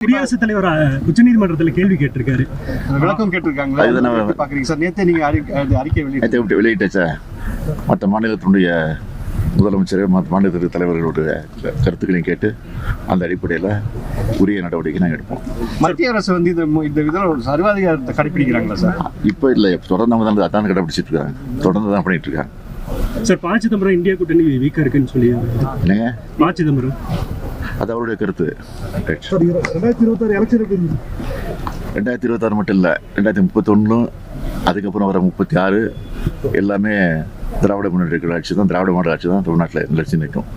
குடியரசுத் தலைவர் உச்சநீதிமன்றத்துல கேள்வி கேட்டிருக்காரு. விளக்கம் கேட்டிருக்காங்களா? பாக்குறீங்க சார் நேத்தே நீங்க அறிக்கை வெளியிட்டு நேற்று விட்டு வெளியிட்டாச்சா மற்ற மாநிலத்தினுடைய முதலமைச்சர் மற்ற மாநிலத்திற்கு தலைவர்களுடைய கருத்துக்களையும் கேட்டு அந்த அடிப்படையில் உரிய நடவடிக்கை நாங்கள் எடுப்போம். மத்திய அரசு வந்து இந்த மு- இந்த இதில் ஒரு சர்வாதிகாரத்தை கடைபிடிக்கிறாங்களா சார்? இப்போ இல்லை தொடர்ந்து அவங்க தான் அதான் கடைபிடிச்சிட்டு இருக்காங்க. தொடர்ந்து தான் பண்ணிட்டு இருக்காங்க. சார் ப சிதம்பரம் இந்தியா கூட்டணி வீக்கா இருக்குன்னு சொல்லி என்னங்க? ப சிதம்பரம் அது அவருடைய கருத்து. ரெண்டாயிரத்தி இருபத்தாறு மட்டும் இல்லை ரெண்டாயிரத்தி முப்பத்தொன்று அதுக்கப்புறம் வர முப்பத்தி ஆறு எல்லாமே திராவிட முன்னேற்ற ஆட்சி தான் திராவிட மாடல் ஆட்சி தான் தமிழ்நாட்டில் நிலச்சி நிற்கும்.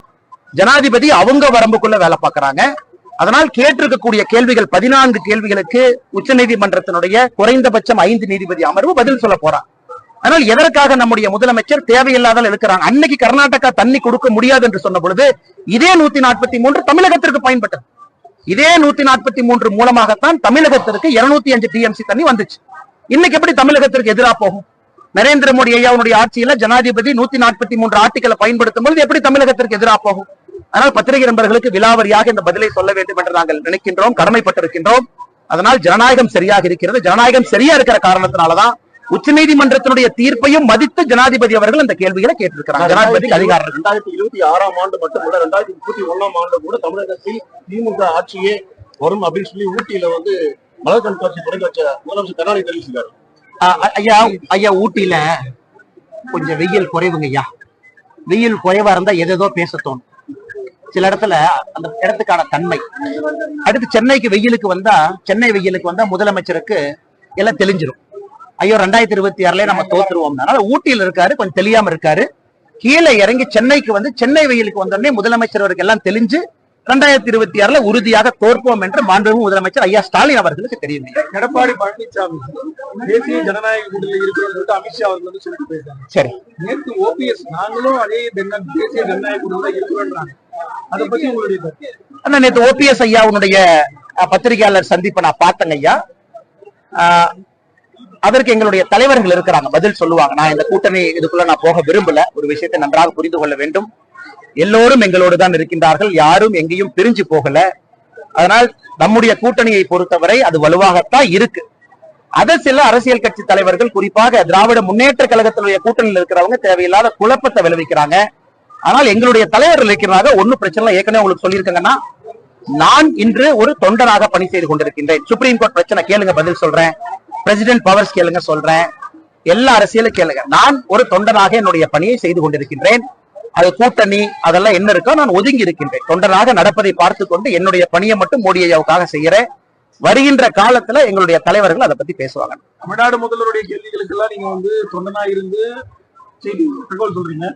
ஜனாதிபதி அவங்க வரம்புக்குள்ள வேலை பார்க்கறாங்க. அதனால் கேட்டிருக்கக்கூடிய கேள்விகள் பதினான்கு கேள்விகளுக்கு உச்சநீதிமன்றத்தினுடைய குறைந்தபட்சம் ஐந்து நீதிபதி அமர்வு பதில் சொல்ல போறாங்க. அதனால் எதற்காக நம்முடைய முதலமைச்சர் தேவையில்லாத இருக்கிறாங்க அன்னைக்கு கர்நாடகா தண்ணி கொடுக்க முடியாது என்று சொன்ன பொழுது இதே நூத்தி நாற்பத்தி மூன்று தமிழகத்திற்கு பயன்பட்டது. இதே நூத்தி நாற்பத்தி மூன்று மூலமாகத்தான் தமிழகத்திற்கு இருநூத்தி அஞ்சு டிஎம்சி தண்ணி வந்துச்சு. இன்னைக்கு எப்படி தமிழகத்திற்கு எதிராக போகும்? நரேந்திர மோடி ஐயாவுடைய ஆட்சியில ஜனாதிபதி நூத்தி நாற்பத்தி மூன்று ஆர்டிகளை பயன்படுத்தும் பொழுது எப்படி தமிழகத்திற்கு எதிராக போகும்? அதனால் பத்திரிகை நண்பர்களுக்கு விலாவரியாக இந்த பதிலை சொல்ல வேண்டும் என்று நாங்கள் நினைக்கின்றோம் கடமைப்பட்டிருக்கின்றோம். அதனால் ஜனநாயகம் சரியாக இருக்கிறது. ஜனநாயகம் சரியா இருக்கிற காரணத்தினாலதான் உச்சநீதிமன்றத்தினுடைய தீர்ப்பையும் மதித்து ஜனாதிபதி அவர்கள் அந்த கேள்விகளை கேட்டிருக்கிறாங்க. ஜனாதிபதிக்கு அதிகாரம் இருக்கு. ரெண்டாயிரத்தி இருபத்தி ஆறாம் ஆண்டு மட்டுமல்ல ரெண்டாயிரத்தி முப்பத்தி ஒண்ணாம் ஆண்டு கூட தமிழகத்தில் திமுக ஆட்சியே வரும் அப்படின்னு சொல்லி ஊட்டியில வந்து மலர் கண்காட்சி தொடங்கி வச்ச முதலமைச்சர் கருணாநிதி தெரிவிச்சிருக்காரு. ஐயா ஐயா ஊட்டியில கொஞ்சம் வெயில் குறைவுங்க ஐயா. வெயில் குறைவா இருந்தா எதேதோ பேச தோணும். சில இடத்துல அந்த இடத்துக்கான தன்மை. அடுத்து சென்னைக்கு வெயிலுக்கு வந்தா சென்னை வெயிலுக்கு வந்தா முதலமைச்சருக்கு எல்லாம் தெளிஞ்சிரும். ஐயோ ரெண்டாயிரத்தி இருபத்தி ஆறுல நம்ம தோத்துருவோம் அதனால ஊட்டியில இருக்காரு கொஞ்சம் தெரியாம இருக்காரு. கீழே இறங்கி சென்னைக்கு வந்து சென்னை வெயிலுக்கு வந்தோடனே முதலமைச்சர் அவருக்கு எல்லாம் தெளிஞ்சு ரெண்டாயிரத்தி இருபத்தி ஆறுல உறுதியாக தோற்போம் என்று மாண்புமிகு முதலமைச்சர் ஐயா ஸ்டாலின் அவர்களுக்கு தெரியும் எடப்பாடி பழனிசாமி தேசிய ஜனநாயக கூட்டணியில் சொல்லிட்டு அமித்ஷா அவர்கள் வந்து சொல்லிட்டு போயிருக்காங்க. சரி. நேற்று ஓபிஎஸ் நாங்களும் அதே தென்ன- தேசிய ஜனநாயக கூட்டணியில் இருக்கிறோம்ன்றாங்க. அதை பத்தி உங்களுடைய? அண்ணா நேத்து ஓபிஎஸ் ஐயாவுடைய அஹ், பத்திரிகையாளர் சந்திப்பை நான் பார்த்தேங்க ஐயா. அதற்கு எங்களுடைய தலைவர்கள் இருக்கிறாங்க. பதில் சொல்லுவாங்க. நான் இந்த கூட்டணி இதுக்குள்ள நான் போக விரும்பல. ஒரு விஷயத்தை நன்றாக புரிந்து கொள்ள வேண்டும். எல்லோரும் எங்களோடு தான் இருக்கின்றார்கள். யாரும் எங்கேயும் பிரிஞ்சு போகல. அதனால் நம்முடைய கூட்டணியை பொறுத்தவரை அது வலுவாகத்தான் இருக்கு. அதை சில அரசியல் கட்சி தலைவர்கள் குறிப்பாக திராவிட முன்னேற்ற கழகத்தினுடைய கூட்டணியில் இருக்கிறவங்க தேவையில்லாத குழப்பத்தை விளைவிக்கிறாங்க. ஆனால் எங்களுடைய தலைவர்கள் இருக்கிறாங்க. ஒன்னும் பிரச்சனை இல்லை. ஏற்கனவே உங்களுக்கு சொல்லியிருக்கேங்கன்னா நான் இன்று ஒரு தொண்டராக பணி செய்து கொண்டிருக்கின்றேன். சுப்ரீம் கோர்ட் பிரச்சனை. கேளுங்க பதில் சொல்றேன். பிரசிடென்ட் பவர்ஸ் கேளுங்க சொல்றேன். எல்லா அரசியலும் கேளுங்க. நான் ஒரு தொண்டனாக என்னுடைய பணியை செய்து கொண்டிருக்கின்றேன். அது கூட்டணி அதெல்லாம் என்ன இருக்கோ நான் ஒதுங்கி இருக்கின்றேன். தொண்டனாக நடப்பதை பார்த்து கொண்டு என்னுடைய பணியை மட்டும் மோடி ஐயாவுக்காக செய்யறேன் வருகின்ற காலத்துல எங்களுடைய தலைவர்கள் அதை பத்தி பேசுவாங்க. தமிழ்நாடு முதல்வருடைய கேள்விகளுக்கெல்லாம் நீங்க வந்து தொண்டனா இருந்து செய்தி தகவல் சொல்றீங்க.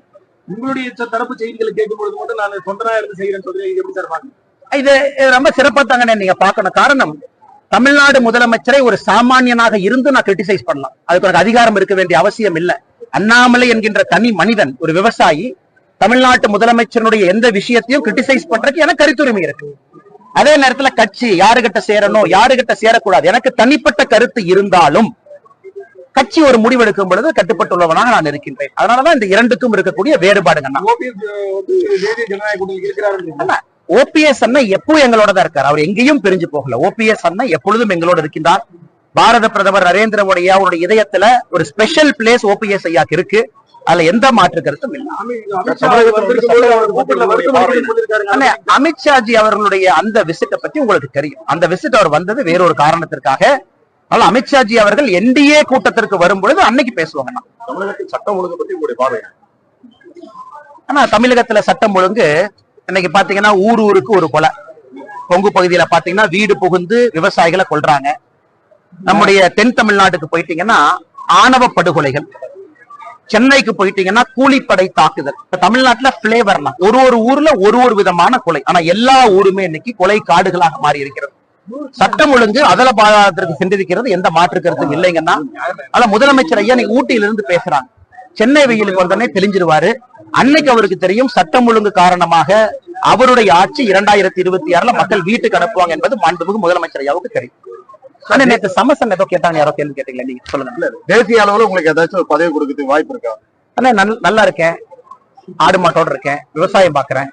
உங்களுடைய தரப்பு செய்திகளை கேட்கும் பொழுது மட்டும் நான் தொண்டனா இருந்து செய்யறேன்னு சொல்றேன் எப்படி பாக்குறீங்க? இது ரொம்ப சிறப்பா தாங்க நீங்க பார்க்கணும். காரணம் தமிழ்நாடு முதலமைச்சரை ஒரு சாமானியனாக இருந்து நான் கிரிட்டிசைஸ் பண்ணலாம். அதுக்கு எனக்கு அதிகாரம் இருக்க வேண்டிய அவசியம் இல்ல. அண்ணாமலை என்கின்ற தனி மனிதன் ஒரு விவசாயி தமிழ்நாட்டு முதலமைச்சருடைய எந்த விஷயத்தையும் கிரிட்டிசைஸ் பண்றதுக்கு எனக்கு கருத்துரிமை இருக்கு. அதே நேரத்துல கட்சி யாருகிட்ட சேரணும் யாருகிட்ட சேரக்கூடாது எனக்கு தனிப்பட்ட கருத்து இருந்தாலும் கட்சி ஒரு முடிவெடுக்கும் பொழுது கட்டுப்பட்டுள்ளவனாக நான் இருக்கின்றேன். அதனாலதான் இந்த இரண்டுக்கும் இருக்கக்கூடிய வேறுபாடுங்க ஓபிஎஸ் வந்து தேசிய ஜனநாயக கூட்டணியில் இருக்கிறாரு ஓபிஎஸ் அண்ணா எப்பவும் எங்களோட தான் இருக்கார். அவர் எங்கேயும் பிரிஞ்சு போகல. ஓபிஎஸ் அண்ணா எப்பொழுதும் எங்களோட இருக்கின்றார். பாரத பிரதமர் நரேந்திர மோடி அவருடைய இதயத்துல ஒரு ஸ்பெஷல் பிளேஸ் ஓபிஎஸ் ஐயாக்கு இருக்கு. அதுல எந்த மாற்று கருத்தும் இல்லை. அமித்ஷாஜி அவர்களுடைய அந்த விசிட்டை பத்தி உங்களுக்கு தெரியும். அந்த விசிட் அவர் வந்தது வேறொரு காரணத்திற்காக. அதனால அமித்ஷாஜி அவர்கள் என்டிஏ கூட்டத்திற்கு வரும் பொழுது அன்னைக்கு பேசுவாங்க. தமிழகத்தில் சட்டம் ஒழுங்கு பத்தி உங்களுடைய பார்வை ஆனா தமிழகத்துல சட்டம் ஒழுங்கு இன்னைக்கு பாத்தீங்கன்னா ஊர் ஊருக்கு ஒரு கொலை. கொங்கு பகுதியில பாத்தீங்கன்னா வீடு புகுந்து விவசாயிகளை கொல்றாங்க. நம்முடைய தென் தமிழ்நாட்டுக்கு போயிட்டீங்கன்னா ஆணவ படுகொலைகள். சென்னைக்கு போயிட்டீங்கன்னா கூலிப்படை தாக்குதல். இப்ப தமிழ்நாட்டுல பிளேவர்னா ஒரு ஒரு ஊர்ல ஒரு ஒரு விதமான கொலை. ஆனா எல்லா ஊருமே இன்னைக்கு கொலை காடுகளாக மாறி இருக்கிறது. சட்டம் ஒழுங்கு அதல பாதாளத்திற்கு சென்றிருக்கிறது எந்த மாற்று கருத்தும் இல்லைங்கன்னா ஆனா முதலமைச்சர் ஐயா நீங்க ஊட்டியில இருந்து பேசுறாங்க. சென்னை வெயிலுக்கு வந்தோடனே தெளிஞ்சிருவாரு. அன்னைக்கு அவருக்கு தெரியும் சட்டம் ஒழுங்கு காரணமாக அவருடைய ஆட்சி இரண்டாயிரத்தி இருபத்தி ஆறுல மக்கள் வீட்டுக்கு அனுப்புவாங்க என்பது மாண்புமிகு முதலமைச்சர் ஐயாவுக்கு தெரியும். ஆனா நேற்று சமசன் ஏதோ கேட்டாங்க யாரோ கேள்வி கேட்டீங்களா? நீங்க சொல்லுங்க. தேசிய அளவுல உங்களுக்கு ஏதாச்சும் ஒரு பதவி கொடுக்கறதுக்கு வாய்ப்பு இருக்கா? அண்ணா நல்- நல்லா இருக்கேன். ஆடு மாட்டோட இருக்கேன். விவசாயம் பாக்குறேன்.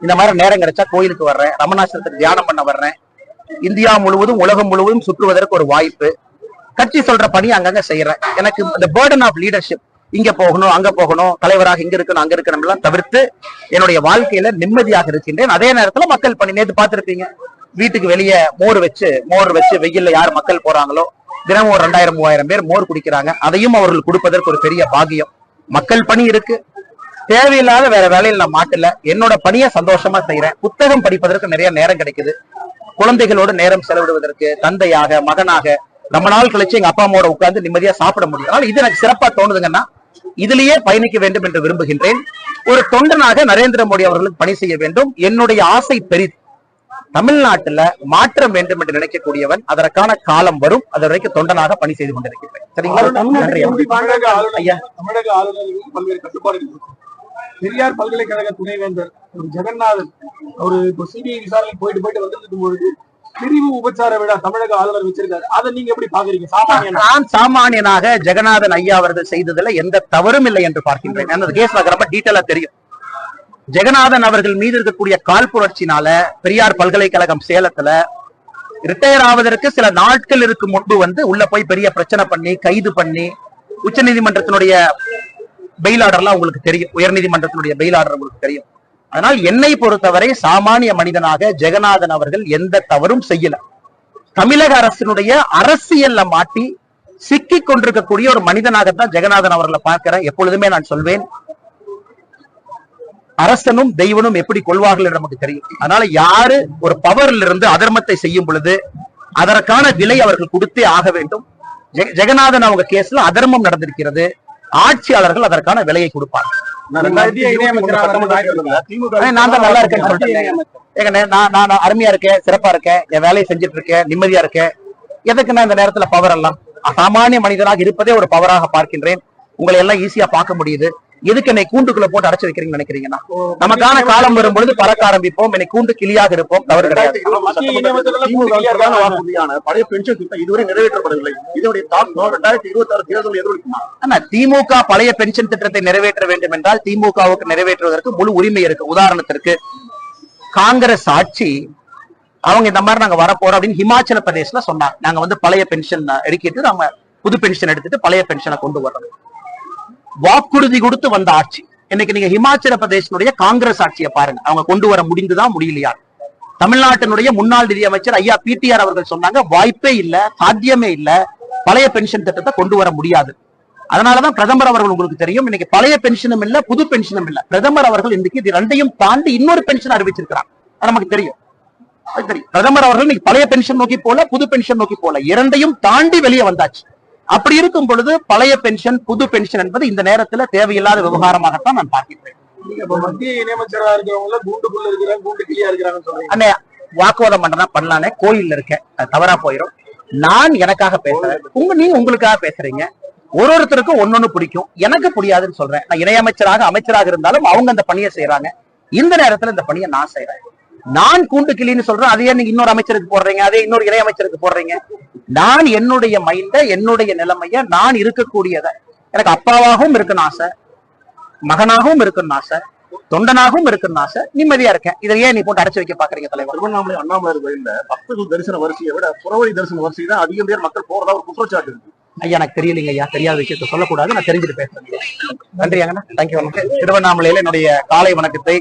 இந்த மாதிரி நேரம் கிடைச்சா கோயிலுக்கு வர்றேன். ரமணாசிரத்துக்கு தியானம் பண்ண வர்றேன். இந்தியா முழுவதும் உலகம் முழுவதும் சுற்றுவதற்கு ஒரு வாய்ப்பு. கட்சி சொல்ற பணி அங்கங்க செய்யறேன். எனக்கு இந்த பேர்டன் ஆஃப் லீடர்ஷிப் இங்க போகணும் அங்க போகணும் தலைவராக இங்க இருக்கணும் அங்க இருக்கணும் எல்லாம் தவிர்த்து என்னுடைய வாழ்க்கையில நிம்மதியாக இருக்கின்றேன். அதே நேரத்துல மக்கள் பணி நேத்து பார்த்திருப்பீங்க. வீட்டுக்கு வெளியே மோர் வச்சு மோர் வச்சு வெயில்ல யார் மக்கள் போறாங்களோ தினமும் ஒரு ரெண்டாயிரம் மூவாயிரம் பேர் மோர் குடிக்கிறாங்க. அதையும் அவர்கள் கொடுப்பதற்கு ஒரு பெரிய பாகியம் மக்கள் பணி இருக்கு. தேவையில்லாத வேற வேலையில் நான் மாட்டல. என்னோட பணியை சந்தோஷமா செய்யறேன் புத்தகம் படிப்பதற்கு நிறைய நேரம் கிடைக்குது. குழந்தைகளோடு நேரம் செலவிடுவதற்கு தந்தையாக மகனாக ரொம்ப நாள் கழிச்சு எங்க அப்பா அம்மாவோட உட்காந்து நிம்மதியா சாப்பிட முடியும். அதனால இது எனக்கு சிறப்பா தோணுதுங்கன்னா இதுலயே பயணிக்க வேண்டும் என்று விரும்புகின்றேன். ஒரு தொண்டனாக நரேந்திர மோடி அவர்களுக்கு பணி செய்ய வேண்டும். என்னுடைய ஆசை பெரிது. தமிழ்நாட்டுல மாற்றம் வேண்டும் என்று நினைக்கக்கூடியவன் அதற்கான காலம் வரும். அது வரைக்கும் தொண்டனாக பணி செய்து கொண்டிருக்கின்றேன் சரிங்களா? பெரியார் பல்கலைக்கழக துணைவேந்தர் ஜெகநாதன். ஒரு இப்போ சிபிஐ விசாரணை போயிட்டு போயிட்டு வந்துருக்கும் பொழுது பிரிவு உபச்சார விழா தமிழக ஆளுநர் வச்சிருக்காரு. அதை நீங்க எப்படி பாக்குறீங்க? நான் சாமானியனாக ஜெகநாதன் ஐயா அவர்கள் செய்ததுல எந்த தவறும் இல்லை என்று பார்க்கின்றேன். அந்த கேஸ் எனக்கு ரொம்ப டீட்டெயிலா தெரியும். ஜெகநாதன் அவர்கள் மீது இருக்கக்கூடிய காழ்ப்புணர்ச்சினால பெரியார் பல்கலைக்கழகம் சேலத்துல ரிட்டையர் ஆவதற்கு சில நாட்கள் இருக்கு முன்பு வந்து உள்ள போய் பெரிய பிரச்சனை பண்ணி கைது பண்ணி உச்ச நீதிமன்றத்தினுடைய பெயில் ஆர்டர்லாம் உங்களுக்கு தெரியும். உயர்நீதிமன்றத்தினுடைய பெயில் ஆர்டர் உங்களுக்கு தெரியும். அதனால் என்னை பொறுத்தவரை சாமானிய மனிதனாக ஜெகநாதன் அவர்கள் எந்த தவறும் செய்யல. தமிழக அரசினுடைய அரசியல்ல மாட்டி சிக்கிக் கொண்டிருக்கக்கூடிய ஒரு மனிதனாகத்தான் ஜெகநாதன் அவர்களை பார்க்கிறேன். எப்பொழுதுமே நான் சொல்வேன் அரசனும் தெய்வனும் எப்படி கொள்வார்கள் என்று நமக்கு தெரியும். அதனால யாரு ஒரு பவர்ல இருந்து அதர்மத்தை செய்யும் பொழுது அதற்கான விலை அவர்கள் கொடுத்தே ஆக வேண்டும். ஜெக- ஜெகநாதன் அவங்க கேஸ்ல அதர்மம் நடந்திருக்கிறது. ஆட்சியாளர்கள் அதற்கான விலையை கொடுப்பாங்க நான் தான் நல்லா இருக்கேன்னு சொல்லிட்டேன். ஏங்க நான் நான் நான் அருமையா இருக்கேன் சிறப்பா இருக்கேன் என் வேலையை செஞ்சுட்டு இருக்கேன் நிம்மதியா இருக்கேன். எதுக்கு நான் இந்த நேரத்துல பவர் எல்லாம்? சாமானிய மனிதனாக இருப்பதே ஒரு பவராக பார்க்கின்றேன். உங்களை எல்லாம் ஈஸியா பார்க்க முடியுது. எதுக்கு என்னை கூண்டுக்குள்ள போட்டு அடைச்சு வைக்கிறீங்கன்னு நினைக்கிறீங்கன்னா? நமக்கான காலம் வரும்பொழுது பறக்க ஆரம்பிப்போம் என்னை கூண்டு கிளியாக இருப்போம். தவறு கிடையாது. திமுக பழைய பென்ஷன் திட்டத்தை நிறைவேற்ற வேண்டும் என்றால் திமுகவுக்கு நிறைவேற்றுவதற்கு முழு உரிமை இருக்கு. உதாரணத்திற்கு காங்கிரஸ் ஆட்சி அவங்க இந்த மாதிரி நாங்க வரப்போறோம் அப்படின்னு ஹிமாச்சல பிரதேஷ்ல சொன்னாங்க. நாங்க வந்து பழைய பென்ஷன் எடுக்கிட்டு நம்ம புது பென்ஷன் எடுத்துட்டு பழைய பென்ஷனை கொண்டு வர்றோம். வாக்குறுதி கொடுத்து வந்த ஆட்சி. இன்னைக்கு நீங்க ஹிமாச்சல பிரதேசனுடைய காங்கிரஸ் ஆட்சியை பாருங்க. அவங்க கொண்டு வர முடிந்துதான் முடியலையா? தமிழ்நாட்டினுடைய முன்னாள் நிதியமைச்சர் ஐயா பிடிஆர் அவர்கள் சொன்னாங்க வாய்ப்பே இல்ல சாத்தியமே இல்ல. பழைய பென்ஷன் திட்டத்தை கொண்டு வர முடியாது. அதனாலதான் பிரதமர் அவர்கள் உங்களுக்கு தெரியும் இன்னைக்கு பழைய பென்ஷனும் இல்ல புது பென்ஷனும் இல்ல. பிரதமர் அவர்கள் இன்னைக்கு இது ரெண்டையும் தாண்டி இன்னொரு பென்ஷன் அறிவிச்சிருக்கிறாங்க நமக்கு தெரியும். தெரியும். பிரதமர் அவர்கள் இன்னைக்கு பழைய பென்ஷன் நோக்கி போல புது பென்ஷன் நோக்கி போல. இரண்டையும் தாண்டி வெளியே வந்தாச்சு. அப்படி இருக்கும் பொழுது பழைய பென்ஷன் புது பென்ஷன் என்பது இந்த நேரத்துல தேவையில்லாத விவகாரமாகத்தான் நான் பார்க்கிறேன் வாக்குவாதம் பண்றதா பண்ணலானே கோயில்ல இருக்கேன். அது தவறா போயிடும் நான் எனக்காக பேசுறேன். உங்க நீங்க உங்களுக்காக பேசுறீங்க. ஒரு ஒருத்தருக்கும் ஒன்னொன்னு பிடிக்கும். எனக்கு புரியாதுன்னு சொல்றேன். நான் இணையமைச்சராக அமைச்சராக இருந்தாலும் அவங்க அந்த பணியை செய்யறாங்க இந்த நேரத்துல இந்த பணியை நான் செய்யறேன் நான் கூண்டு கிளின்னு சொல்றேன் அதையே நீங்க இன்னொரு அமைச்சருக்கு போடுறீங்க அதே இன்னொரு இணையமைச்சருக்கு போடுறீங்க. நான் என்னுடைய மைண்ட என்னுடைய நிலைமைய நான் இருக்கக்கூடியத. எனக்கு அப்பாவாகவும் இருக்கணும் ஆசை மகனாகவும் இருக்கணும் ஆசை தொண்டனாகவும் இருக்கணும் ஆசை நிம்மதியா இருக்கேன். இதை ஏன் நீ போட்டு அடைச்சு வைக்க பாக்குறீங்க தலைவர்? திருவண்ணாமலை அண்ணாமலை கோயில்ல பக்தர்கள் தரிசன வரிசையை விட புறவழி தரிசன வரிசை தான் அதிகம் பேர் மக்கள் போறதா ஒரு குற்றச்சாட்டு இருக்கு. ஐயா எனக்கு தெரியலைங்க ஐயா தெரியாத விஷயத்த சொல்லக்கூடாது நான் தெரிஞ்சுட்டு பேசுறேன். நன்றி அண்ணா. தேங்க்யூ திருவண்ணாமலையில என்னுடைய காலை வணக்கத்தை